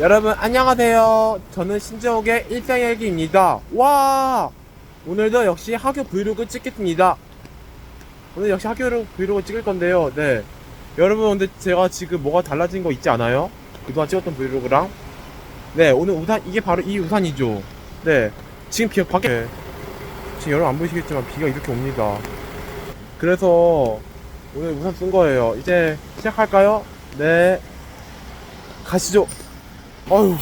여러분 안녕하세요. 저는 신재욱의 일상일기입니다. 와 오늘도 역시 학교 브이로그 찍겠습니다. 오늘 역시 학교 브이로그 찍을 건데요. 네 여러분 근데 제가 지금 뭐가 달라진 거 있지 않아요? 그동안 찍었던 브이로그랑 네 오늘 우산 이게 바로 이 우산이죠. 네 지금 비가 밖에 네, 지금 여러분 안 보이시겠지만 비가 이렇게 옵니다. 그래서 오늘 우산 쓴 거예요. 이제 시작할까요? 네 가시죠. 아유.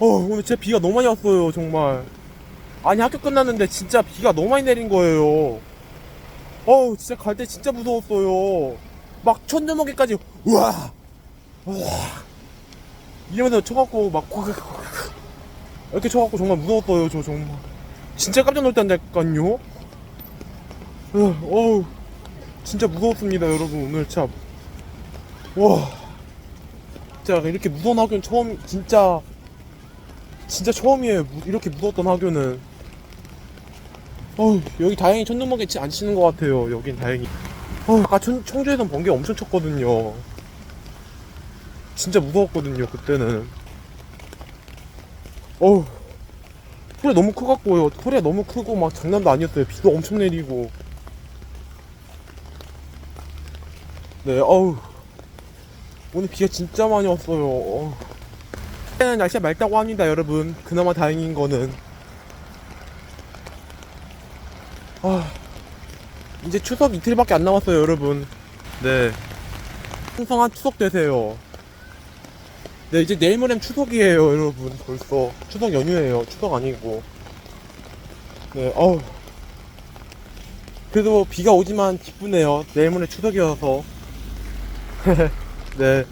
어, 오늘 진짜 비가 너무 많이 왔어요, 정말. 아니, 학교 끝났는데 진짜 비가 너무 많이 내린 거예요. 어우, 진짜 갈 때 진짜 무서웠어요. 막 천조목에까지, 우와! 우와! 이러면서 쳐갖고, 막. 이렇게 쳐갖고 정말 무서웠어요, 저 정말. 진짜 깜짝 놀랐다니까요? 어우, 어우, 진짜 무서웠습니다, 여러분. 오늘 참. 와. 진짜 이렇게 무서운 학교는 처음 진짜 진짜 처음이에요. 무- 이렇게 무서웠던 학교는. 어 여기 다행히 천둥번개 치- 안 치는 것 같아요. 여긴 다행히. 어 아까 천, 청주에선 번개 엄청 쳤거든요. 진짜 무서웠거든요 그때는. 어우 소리 너무 크갖고요 소리가 너무 크고 막 장난도 아니었어요. 비도 엄청 내리고. 네 어우 오늘 비가 진짜 많이 왔어요. 어. 그때는 날씨가 맑다고 합니다, 여러분. 그나마 다행인 거는. 아, 이제 추석 이틀밖에 안 남았어요, 여러분. 네. 풍성한 추석 되세요. 네, 이제 내일 모레면 추석이에요, 여러분. 벌써. 추석 연휴예요. 추석 아니고. 네, 어우. 그래도 비가 오지만 기쁘네요. 내일 모레 추석이어서. 네.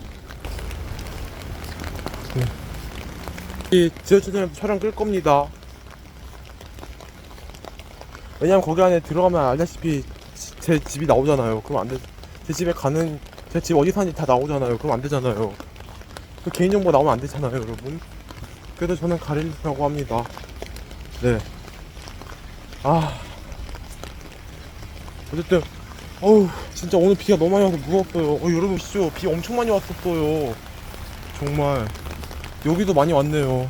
이 지하철에서 촬영 끌 겁니다. 왜냐면 거기 안에 들어가면 알다시피 지- 제 집이 나오잖아요. 그럼 안 돼. 제 집에 가는 제 집 어디 사는지 다 나오잖아요. 그럼 안 되잖아요. 그 개인정보 나오면 안 되잖아요, 여러분. 그래서 저는 가리려고 합니다. 네. 아. 어쨌든 어우 진짜 오늘 비가 너무 많이 와서 무서웠어요. 어 여러분 보시죠 비 엄청 많이 왔었어요. 정말. 여기도 많이 왔네요.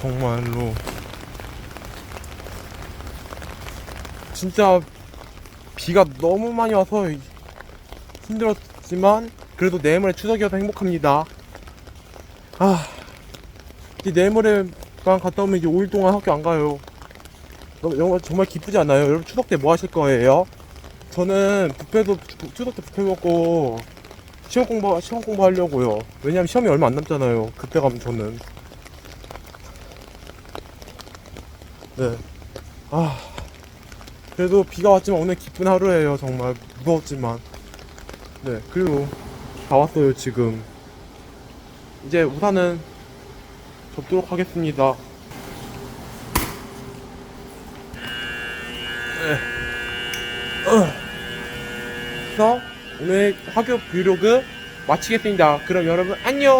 정말로. 진짜 비가 너무 많이 와서 힘들었지만 그래도 내일 모레 추석이어서 행복합니다. 아 이제 내일 모레만 갔다 오면 이제 5일 동안 학교 안 가요. 정말, 기쁘지 않나요? 여러분 추석 때 뭐 하실 거예요? 저는 뷔페도 추- 추석 때 뷔페 먹고 시험 공부 시험 공부 하려고요. 왜냐면 시험이 얼마 안 남잖아요. 그때 가면 저는 네. 아 그래도 비가 왔지만 오늘 기쁜 하루예요. 정말 무서웠지만 네 그리고 다 왔어요 지금 이제 우산은 접도록 하겠습니다. 그래서 오늘 학교 브이로그 마치겠습니다. 그럼 여러분 안녕.